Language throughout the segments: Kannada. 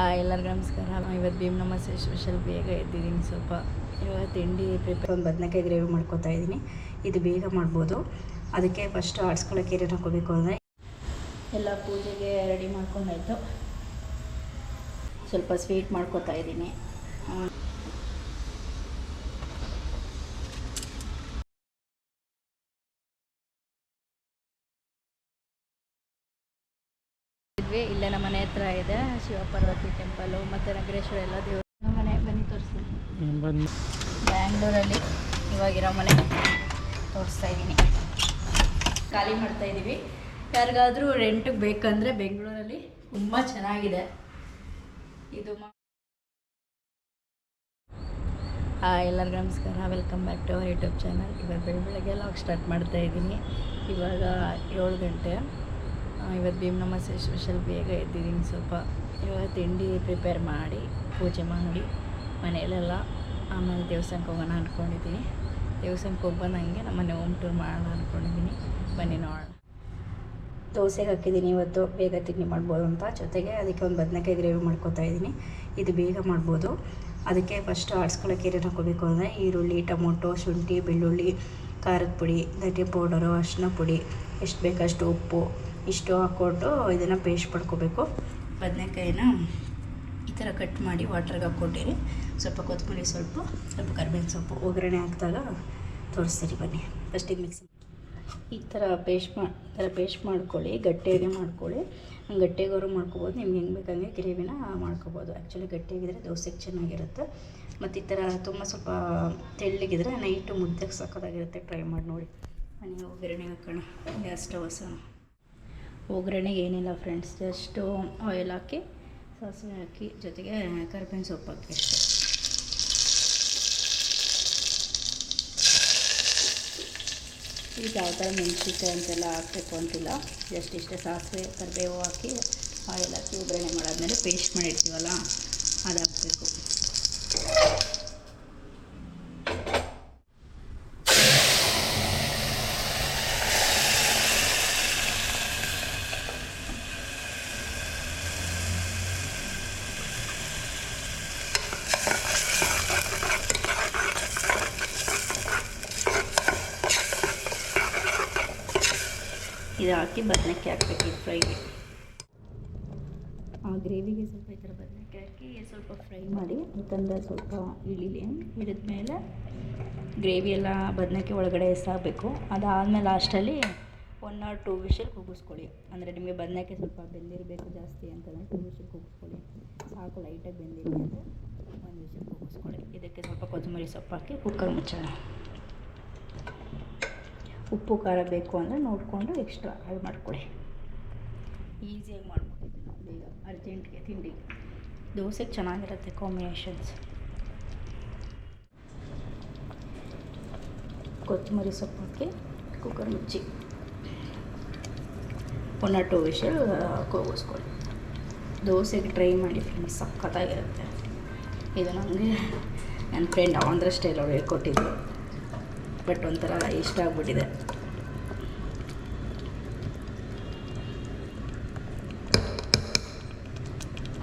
ಎಲ್ಲರಿಗೂ ನಮಸ್ಕಾರ. ಇವತ್ತು ಭೀಮ್ ನಮಸ್ತೆ ಸ್ಪೆಷಲ್ ಬೇಗ ಎದ್ದಿದ್ದೀನಿ ಸ್ವಲ್ಪ ಇವಾಗ ತಿಂಡಿ ಪ್ರಿಪೇರ್ ಒಂದು ಬದನೆಕಾಯಿ ಗ್ರೇವಿ ಮಾಡ್ಕೊತಾ ಇದ್ದೀನಿ ಇದು ಬೇಗ ಮಾಡ್ಬೋದು. ಅದಕ್ಕೆ ಫಸ್ಟ್ ಆಡ್ಸ್ಕೊಳ್ಳೋಕೆ ಏನೇನು ಹಾಕೋಬೇಕು ಅಂದರೆ ಎಲ್ಲ ಪೂಜೆಗೆ ರೆಡಿ ಮಾಡ್ಕೊಂಡಾಯಿತು ಸ್ವಲ್ಪ ಸ್ವೀಟ್ ಮಾಡ್ಕೋತಾ ಇದ್ದೀನಿ ಆ, ಇದ್ವಿ ಇಲ್ಲೇ ನಮ್ಮ ಮನೆ ಹತ್ರ ಇದೆ ಶಿವಪಾರ್ವತಿ ಟೆಂಪಲು ಮತ್ತು ನಗರೇಶ್ವರ ಎಲ್ಲ ದೇವರು. ನಮ್ಮ ಮನೆ ಬನ್ನಿ ತೋರಿಸ್ತೀನಿ ಬಂದು ಬ್ಯಾಂಗ್ಳೂರಲ್ಲಿ ಇವಾಗಿರೋ ಮನೆ ತೋರಿಸ್ತಾ ಇದ್ದೀನಿ. ಖಾಲಿ ಮಾಡ್ತಾ ಇದ್ದೀವಿ. ಯಾರಿಗಾದರೂ ರೆಂಟಿಗೆ ಬೇಕಂದರೆ ಬೆಂಗಳೂರಲ್ಲಿ ತುಂಬ ಚೆನ್ನಾಗಿದೆ. ಇದು ಎಲ್ಲರಿಗೂ ನಮಸ್ಕಾರ. Welcome back to our YouTube channel ಇವಾಗ ಬೆಳಿಗ್ಗೆ ಲಾಗ್ ಸ್ಟಾರ್ಟ್ ಮಾಡ್ತಾ ಇದ್ದೀನಿ. ಇವಾಗ ಏಳು ಗಂಟೆ. ಇವತ್ತು ಭೀಮ್ ನಮಸ್ತೆ ಸ್ಪೆಷಲ್ ಬೇಗ ಎದ್ದಿದ್ದೀನಿ ಸ್ವಲ್ಪ ಇವಾಗ ತಿಂಡಿ ಪ್ರಿಪೇರ್ ಮಾಡಿ, ಪೂಜೆ ಮಾಡಿ, ಮನೆಯಲ್ಲೆಲ್ಲ ಆಮೇಲೆ ದೇವಸ್ಥಾನಕ್ಕೆ ಹೋಗೋಣ ಅಂದ್ಕೊಂಡಿದ್ದೀನಿ ದೇವಸ್ಥಾನಕ್ಕೆ ಹೋಗಿ ನಮ್ಮ ಮನೆ ಹೋಮ್ ಟೂರ್ ಮಾಡೋಣ ಅಂದ್ಕೊಂಡಿದ್ದೀನಿ ಬನ್ನಿ ನೋಡೋಣ. ದೋಸೆಗೆ ಹಾಕಿದ್ದೀನಿ ಇವತ್ತು. ಬೇಗ ತಿಂಡಿ ಮಾಡ್ಬೋದು ಅಂತ. ಜೊತೆಗೆ ಅದಕ್ಕೆ ಒಂದು ಬದನೆಕಾಯಿ ಗ್ರೇವಿ ಮಾಡ್ಕೊತಾ ಇದ್ದೀನಿ ಇದು ಬೇಗ ಮಾಡ್ಬೋದು. ಅದಕ್ಕೆ ಫಸ್ಟ್ ಆಡಿಸ್ಕೊಳ್ಳೋಕೆ ಏನೇನು ಹಾಕೋಬೇಕು ಅಂದರೆ ಈರುಳ್ಳಿ, ಟೊಮೊಟೊ, ಶುಂಠಿ, ಬೆಳ್ಳುಳ್ಳಿ, ಖಾರದ ಪುಡಿ, ಧನಿಯಾ ಪೌಡರು ಅರಿಶಿನ ಪುಡಿ, ಎಷ್ಟು ಬೇಕಷ್ಟು ಉಪ್ಪು ಇಷ್ಟು ಹಾಕ್ಕೊಂಡು ಇದನ್ನು ಪೇಸ್ಟ್ ಮಾಡ್ಕೋಬೇಕು. ಬದನೆಕಾಯಿನ ಈ ಥರ ಕಟ್ ಮಾಡಿ ವಾಟ್ರಿಗೆ ಹಾಕ್ಕೊಟ್ಟಿರಿ. ಸ್ವಲ್ಪ ಕೊತ್ತಂಬರಿ ಸ್ವಲ್ಪ ಸ್ವಲ್ಪ ಕರ್ಬೇವಿನ ಸೊಪ್ಪು ಒಗ್ಗರಣೆ ಹಾಕಿದಾಗ ತೋರಿಸ್ತೀನಿ ಬನ್ನಿ. ಫಸ್ಟಿಗೆ ಮಿಕ್ಸ್ ಈ ಥರ ಪೇಸ್ಟ್ ಮಾ, ಈ ಥರ ಪೇಸ್ಟ್ ಮಾಡ್ಕೊಳ್ಳಿ, ಗಟ್ಟಿಯಾಗೆ ಮಾಡ್ಕೊಳ್ಳಿ. ಗಟ್ಟಿಯಾಗವರು ಮಾಡ್ಕೊಬೋದು, ನಿಮ್ಗೆ ಹೆಂಗೆ ಬೇಕಂಗೆ ಗ್ರೇವಿನ ಮಾಡ್ಕೊಬೋದು. ಆ್ಯಕ್ಚುಲಿ ಗಟ್ಟಿಯಾಗಿದ್ದರೆ ದೋಸೆಗೆ ಚೆನ್ನಾಗಿರುತ್ತೆ. ಮತ್ತು ಈ ಥರ ತುಂಬ ಸ್ವಲ್ಪ ತೆಳ್ಳಗಿದ್ರೆ ನೈಟು ಮುದ್ದೆಗೆ ಸಕ್ಕತ್ತಾಗಿರುತ್ತೆ ಟ್ರೈ ಮಾಡಿ ನೋಡಿ. ಮನೆ ಒಗ್ಗರಣೆ ಹಾಕೋಣ. ಗ್ಯಾಸ್ ಸ್ಟವ್ ಹಸೋಣ ಒಗ್ಗರಣೆಗೆ ಏನಿಲ್ಲ ಫ್ರೆಂಡ್ಸ್ ಜಸ್ಟು ಆಯಿಲ್ ಹಾಕಿ, ಸಾಸಿವೆ ಹಾಕಿ ಜೊತೆಗೆ ಕರ್ಬೇವಿನ ಸೊಪ್ಪು ಹಾಕಿ ಈಗ ಯಾವ ಥರ ಮೆಣಸಿನ್ಕಾಯಿ ಅಂತೆಲ್ಲ ಹಾಕಬೇಕು ಅಂತಿಲ್ಲ. ಜಸ್ಟ್ ಇಷ್ಟೇ ಸಾಸಿವೆ, ಕರಿಬೇವು ಹಾಕಿ ಆಯಿಲ್ ಹಾಕಿ ಒಗ್ಗರಣೆ ಮಾಡಾದ್ಮೇಲೆ ಪೇಸ್ಟ್ ಮಾಡಿರ್ತೀವಲ್ಲ ಅದು ಹಾಕಬೇಕು ಇದು ಹಾಕಿ ಬದನೆಕಾಯಿ ಹಾಕ್ಬೇಕು ಈ ಫ್ರೈಗೆ. ಆ ಗ್ರೇವಿಗೆ ಸ್ವಲ್ಪ ಈ ಥರ ಬದನೆಕಾಯಿ ಹಾಕಿ ಸ್ವಲ್ಪ ಫ್ರೈ ಮಾಡಿ ಯಾಕಂದರೆ ಸ್ವಲ್ಪ ಇಳಿಲಿ ಹಿಡಿದ್ಮೇಲೆ ಗ್ರೇವಿ ಎಲ್ಲ ಬದನೆಕಾಯಿ ಒಳಗಡೆ ಎಸಾಗಬೇಕು ಅದಾದಮೇಲೆ ಲಾಸ್ಟಲ್ಲಿ ಒನ್ ಆರ್ ಟೂ ವಿಷಲ್ ಕೂಗಿಸ್ಕೊಳ್ಳಿ ಅಂದರೆ ನಿಮಗೆ ಬದನೆಕಾಯಿ ಸ್ವಲ್ಪ ಬೆಂದಿರಬೇಕು ಜಾಸ್ತಿ ಅಂತಂದರೆ ಟೂ ವಿಷಲ್ ಕೂಗಿಸ್ಕೊಳ್ಳಿ ಸಾಕು ಲೈಟಾಗಿ ಬೆಂದಿರಬೇಕು. ಒಂದು ವಿಷಲ್ ಕೂಗಿಸ್ಕೊಳ್ಳಿ ಇದಕ್ಕೆ ಸ್ವಲ್ಪ ಕೊತ್ತಂಬರಿ ಸೊಪ್ಪು ಹಾಕಿ ಕುಕ್ಕರ್ ಮುಚ್ಚೋಣ. ಉಪ್ಪು ಖಾರ ಬೇಕು ಅಂದರೆ ನೋಡಿಕೊಂಡು ಎಕ್ಸ್ಟ್ರಾ ಆ್ಯಡ್ ಮಾಡ್ಕೊಳ್ಳಿ. ಈಸಿಯಾಗಿ ಮಾಡ್ಬೋದು ನಾವು ಬೇಗ ಅರ್ಜೆಂಟ್ಗೆ ತಿಂಡಿ ದೋಸೆ ಚೆನ್ನಾಗಿರುತ್ತೆ ಕಾಂಬಿನೇಷನ್ಸ್ ಕೊತ್ತಂಬರಿ ಸೊಪ್ಪು ಕುಕ್ಕರ್ ಮುಚ್ಚಿ. ಒನ್ ಆರ್ ಟು ವಿಷಲ್ ಕೂಗಿಸ್ಕೊಳ್ಳಿ. ದೋಸೆಗೆ ಟ್ರೈ ಮಾಡಿ ಫ್ರೆಂಡ್ಸ್ ಸಖತ್ತಾಗಿರುತ್ತೆ. ಇದು ನನಗೆ ನನ್ನ ಫ್ರೆಂಡ್ ಆಂಧ್ರ ಸ್ಟೈಲ್ ಅವ್ರು ಹೇಳ್ಕೊಟ್ಟಿದ್ದು. ಬಟ್ ಒಂಥರ ಇಷ್ಟ ಆಗ್ಬಿಟ್ಟಿದೆ.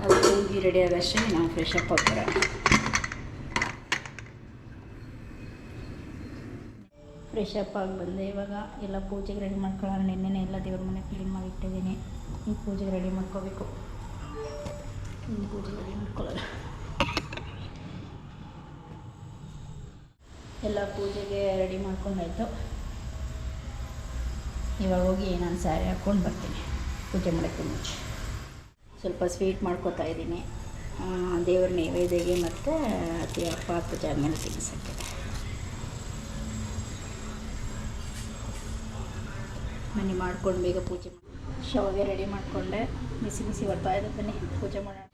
ಅದು ರೆಡಿ ಆದಷ್ಟೇ ನಾವು ಫ್ರೆಶ್ ಅಪ್ ಆಗ್ತಾರೆ ಫ್ರೆಶ್ ಅಪ್ ಆಗಿ ಬಂದೆ. ಇವಾಗ ಎಲ್ಲ ಪೂಜೆಗೆ ರೆಡಿ ಮಾಡ್ಕೊಳ್ಳೋಣ. ನಿನ್ನೆನೇ ಎಲ್ಲ ದೇವ್ರ ಮನೆ ಕ್ಲೀನ್ ಮಾಡಿ ಇಟ್ಟಿದ್ದೀನಿ. ಈ ಪೂಜೆಗೆ ರೆಡಿ ಮಾಡ್ಕೋಬೇಕು. ಪೂಜೆಗೆ ರೆಡಿ ಮಾಡ್ಕೊಳ್ಳೋಣ. ಎಲ್ಲ ಪೂಜೆಗೆ ರೆಡಿ ಮಾಡ್ಕೊಂಡಾಯ್ತು. ಇವಾಗ ಹೋಗಿ ನಾನು ಸ್ಯಾರಿ ಹಾಕ್ಕೊಂಡು ಬರ್ತೀನಿ. ಪೂಜೆ ಮಾಡೋಕ್ಕೆ ಮುಂಚೆ. ಸ್ವಲ್ಪ ಸ್ವೀಟ್ ಮಾಡ್ಕೊತಾ ಇದ್ದೀನಿ. ದೇವ್ರ ನೈವೇದ್ಯಗೆ ಮತ್ತು ಅತಿ ಅಪ್ಪ ಪೂಜೆ ಆದಮೇಲೆ ತಿನ್ನಿಸೋಕ್ಕೆ ಮನೆ ಮಾಡ್ಕೊಂಡು ಬೇಗ ಪೂಜೆ ಶವಗೆ ರೆಡಿ ಮಾಡಿಕೊಂಡೆ. ಬಿಸಿ ಬಿಸಿ ಬರ್ತಾ ಇದೆ ಪೂಜೆ ಮಾಡೋಣ.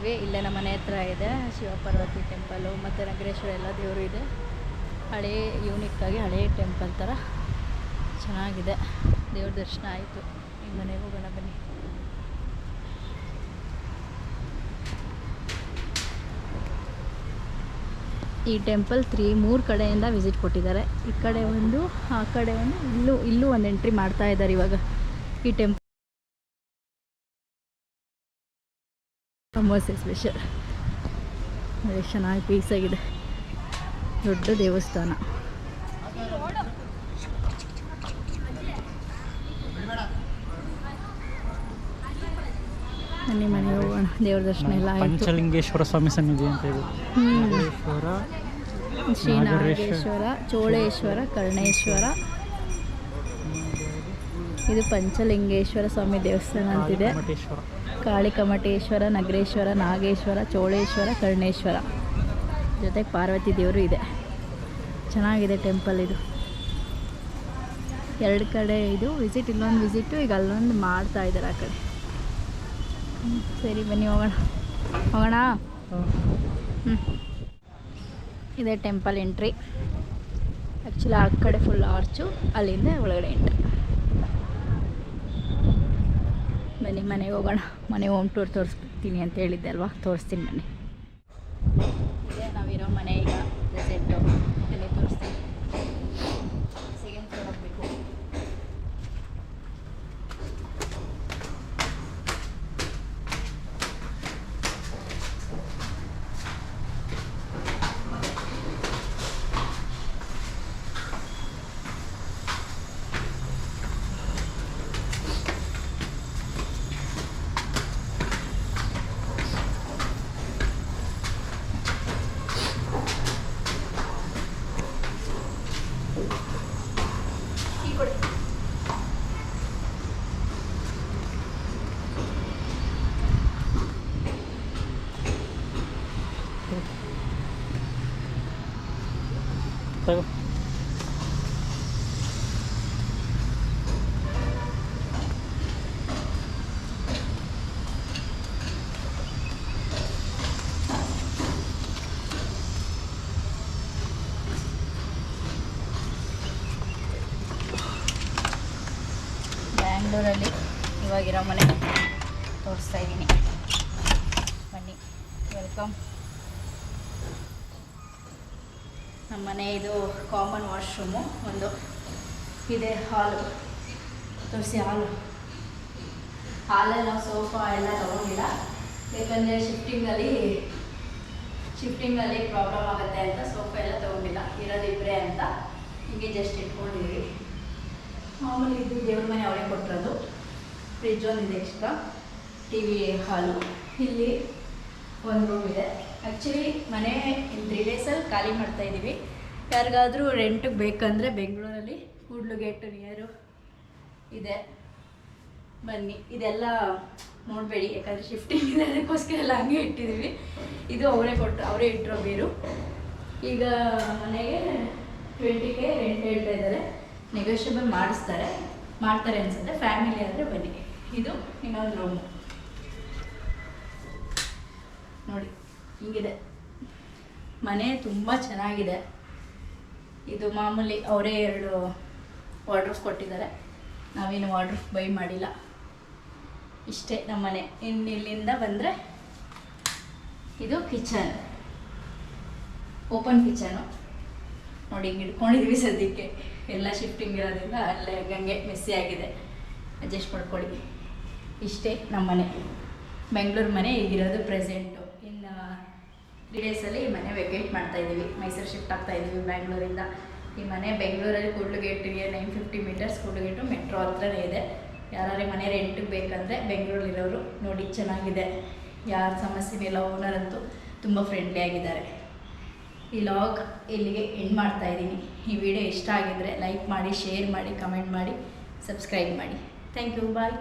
ಬಂದಿದ್ವಿ ಇಲ್ಲೇ ನಮ್ಮ ಮನೆ ಹತ್ರ ಇದೆ, ಶಿವಪಾರ್ವತಿ ಟೆಂಪಲು ಮತ್ತು ನಗರೇಶ್ವರ ಎಲ್ಲ ದೇವರು ಇದೆ. ಹಳೇ ಯೂನಿಕ್ಕಾಗಿ ಹಳೇ ಟೆಂಪಲ್ ಥರ ಚೆನ್ನಾಗಿದೆ. ದೇವ್ರ ದರ್ಶನ ಆಯಿತು. ನಿಮ್ಮ ಮನೆಗೆ ಹೋಗೋಣ ಬನ್ನಿ. ಈ ಟೆಂಪಲ್ ತ್ರೀ ಮೂರು ಕಡೆಯಿಂದ ವಿಸಿಟ್ ಕೊಟ್ಟಿದ್ದಾರೆ. ಈ ಕಡೆ ಒಂದು, ಆ ಕಡೆ ಒಂದು, ಇಲ್ಲೂ ಇಲ್ಲೂ ಒಂದು ಎಂಟ್ರಿ ಮಾಡ್ತಾ ಇದ್ದಾರೆ ಇವಾಗ. ಈ ಟೆಂಪಲ್ ಅಮಾವಾಸ್ಯೆ ಸ್ಪೆಷಲ್ ಅದೇ ಚೆನ್ನಾಗಿ ಪೀಸಾಗಿದೆ ದೊಡ್ಡ ದೇವಸ್ಥಾನ. ಬನ್ನಿ ಮನೆಗೆ ಹೋಗೋಣ. ದೇವ್ರ ದರ್ಶನ ಎಲ್ಲ ಪಂಚಲಿಂಗೇಶ್ವರ ಸ್ವಾಮಿ ಸನ್ನಿಧಿ ಅಂತ ಇದೆ. ಶ್ರೀ ನಾಗೇಶ್ವರ ಚೋಳೇಶ್ವರ ಕರ್ಣೇಶ್ವರ. ಇದು ಪಂಚಲಿಂಗೇಶ್ವರ ಸ್ವಾಮಿ ದೇವಸ್ಥಾನ ಅಂತಿದೆ. ಕಾಳಿಕಮಠೇಶ್ವರ, ನಗರೇಶ್ವರ, ನಾಗೇಶ್ವರ, ಚೋಳೇಶ್ವರ, ಕರ್ಣೇಶ್ವರ ಜೊತೆಗೆ ಪಾರ್ವತಿ ದೇವರು ಇದೆ. ಚೆನ್ನಾಗಿದೆ ಟೆಂಪಲ್ ಇದು. ಎರಡು ಕಡೆ ಇದು ವಿಸಿಟ್ ಇಲ್ಲೊಂದು ವಿಸಿಟು ಈಗ ಅಲ್ಲೊಂದು ಮಾಡ್ತಾ ಇದ್ದಾರೆ ಆ ಕಡೆ. ಸರಿ ಬನ್ನಿ ಹೋಗೋಣ. ಹೋಗೋಣ? ಹ್ಞೂ ಇದೆ ಟೆಂಪಲ್ ಎಂಟ್ರಿ. ಆ್ಯಕ್ಚುಲಿ ಆ ಕಡೆ ಫುಲ್ ಆರ್ಚು ಅಲ್ಲಿಂದ ಒಳಗಡೆ ಎಂಟ್ರಿ. ಬನ್ನಿ ಮನೆಗೆ ಹೋಗೋಣ. ಮನೆ ಹೋಮ್ ಟೂರ್ ತೋರಿಸ್ತೀನಿ ಅಂತ ಹೇಳಿದ್ದೆ ಅಲ್ವಾ? ತೋರಿಸ್ತೀನಿ ಬನ್ನಿ. ಇದೆ ನಾವಿರೋ ಮನೆ ಈಗ ಪ್ರೆಸೆಂಟು ಬನ್ನಿ ತೋರಿಸ್ತೀನಿ ಸೆಕೆಂಡ್ ಫ್ಲೋರ್ ಹೋಗಬೇಕು ಟೀ ಕೊಡಿ ತಗೋ ಬ್ಯಾಂಗ್ಳೂರಲ್ಲಿ ಇವಾಗಿರೋ ಮನೆ ತೋರಿಸ್ತಾ ಇದ್ದೀನಿ. ಬನ್ನಿ ವೆಲ್ಕಮ್ ನಮ್ಮ ಮನೆ ಇದು ಕಾಮನ್ ವಾಶ್ರೂಮು. ಒಂದು ಇದೆ ಹಾಲು. ತೋರಿಸಿ ಹಾಲು. ಹಾಲಲ್ಲಿ ಸೋಫಾ ಎಲ್ಲ ತೊಗೊಂಡಿಲ್ಲ. ಯಾಕಂದರೆ ಶಿಫ್ಟಿಂಗಲ್ಲಿ ಶಿಫ್ಟಿಂಗಲ್ಲಿ ಪ್ರಾಬ್ಲಮ್ ಆಗುತ್ತೆ ಅಂತ ಸೋಫಾ ಎಲ್ಲ ತೊಗೊಂಡಿಲ್ಲ. ಇರೋದಿಬ್ಬರೇ ಅಂತ ಹೀಗೆ ಜಸ್ಟ್ ಇಟ್ಕೊಂಡಿದ್ದೀವಿ ಮಾಮೂಲಿ ಇದು ದೇವ್ರ ಮನೆ ಅವರೇ ಕೊಟ್ಟಿರೋದು. ಫ್ರಿಜ್ ಒಂದಿದೆ ಎಕ್ಸ್ಟ್ರಾ ಟಿ ವಿ ಹಾಲು. ಇಲ್ಲಿ ಒಂದು ರೂಮ್ ಇದೆ. ಆ್ಯಕ್ಚುಲಿ ಮನೆ ಇನ್ ತ್ರೀ ಡೇಸಲ್ಲಿ ಖಾಲಿ ಮಾಡ್ತಾ ಇದ್ದೀವಿ ಯಾರಿಗಾದರೂ ರೆಂಟಿಗೆ ಬೇಕಂದರೆ ಬೆಂಗಳೂರಲ್ಲಿ ಕೂಡ್ಲು ಗೇಟು ನಿಯರು ಇದೆ. ಬನ್ನಿ, ಇದೆಲ್ಲ ನೋಡಬೇಡಿ, ಯಾಕಂದರೆ ಶಿಫ್ಟಿಂಗ್ ಇದೆ, ಅದಕ್ಕೋಸ್ಕರ ಎಲ್ಲ ಹಂಗೆ ಇಟ್ಟಿದ್ದೀವಿ ಇದು ಅವರೇ ಕೊಟ್ಟು, ಅವರೇ ಇಟ್ಟಿರೋ ಬೇರು. ಈಗ ಮನೆಗೆ ಟ್ವೆಂಟಿ ಕೆ ರೆಂಟ್ ಹೇಳ್ತಾ ಇದ್ದಾರೆ. ನೆಗೋಷಿಯಬಲ್ ಮಾಡಿಸ್ತಾರೆ. ಮಾಡ್ತಾರೆ ಅನ್ಸುತ್ತೆ. ಫ್ಯಾಮಿಲಿ ಆದರೆ ಬನ್ನಿ. ಇದು ಇನ್ನೊಂದು ರೂಮು ನೋಡಿ. ಹಿಂಗಿದೆ. ಮನೆ ತುಂಬ ಚೆನ್ನಾಗಿದೆ. ಇದು ಮಾಮೂಲಿ ಅವರೇ ಎರಡು ವಾರ್ಡ್ರೋಬ್ಸ್ ಕೊಟ್ಟಿದ್ದಾರೆ. ನಾವೇನು ವಾರ್ಡ್ರೋಬ್ ಬೈ ಮಾಡಿಲ್ಲ. ಇಷ್ಟೇ ನಮ್ಮ ಮನೆ. ಇನ್ನು ಇಲ್ಲಿಂದ ಬಂದರೆ ಇದು ಕಿಚನ್ ಓಪನ್ ಕಿಚನು ನೋಡಿ ಹಿಂಗೆ ಇಟ್ಕೊಂಡಿದ್ವಿ ಸದ್ಯಕ್ಕೆ. ಎಲ್ಲ ಶಿಫ್ಟಿಂಗ್ ಇರೋದ್ರಿಂದ ಅಲ್ಲೇ ಹಂಗೆ ಮೆಸ್ಸಿ ಆಗಿದೆ. ಅಡ್ಜಸ್ಟ್ ಮಾಡ್ಕೊಳ್ಳಿ. ಇಷ್ಟೇ ನಮ್ಮ ಮನೆ. ಬೆಂಗಳೂರು ಮನೆ ಈಗಿರೋದು ಪ್ರೆಸೆಂಟು ತ್ರೀ ಡೇಸಲ್ಲಿ ಈ ಮನೆ ವೆಕೇಟ್ ಮಾಡ್ತಾ ಇದ್ದೀವಿ. ಮೈಸೂರು ಶಿಫ್ಟ್ ಆಗ್ತಾ ಇದ್ದೀವಿ ಬ್ಯಾಂಗ್ಳೂರಿಂದ. ಈ ಮನೆ ಬೆಂಗಳೂರಲ್ಲಿ ಕೂಡ್ಲುಗೇಟಿಗೆ ನೈನ್ ಫಿಫ್ಟಿ ಮೀಟರ್ಸ್ ಕೂಡ್ಲುಗೇಟು ಮೆಟ್ರೋ ಹತ್ರನೇ ಇದೆ. ಯಾರು ಮನೆ ರೆಂಟಿಗೆ ಬೇಕಂದರೆ ಬೆಂಗಳೂರಲ್ಲಿರೋರು ನೋಡಿ ಚೆನ್ನಾಗಿದೆ. ಯಾರ ಸಮಸ್ಯೆ ಇಲ್ಲ ಓನರ್ ಅಂತೂ ತುಂಬ ಫ್ರೆಂಡ್ಲಿ ಆಗಿದ್ದಾರೆ. ಈ ಲಾಗ್ ಇಲ್ಲಿಗೆ ಎಂಡ್ ಮಾಡ್ತಾ ಇದ್ದೀನಿ. ಈ ವಿಡಿಯೋ ಇಷ್ಟ ಆಗಿದ್ರೆ ಲೈಕ್ ಮಾಡಿ ಶೇರ್ ಮಾಡಿ ಕಮೆಂಟ್ ಮಾಡಿ ಸಬ್ಸ್ಕ್ರೈಬ್ ಮಾಡಿ. Thank you bye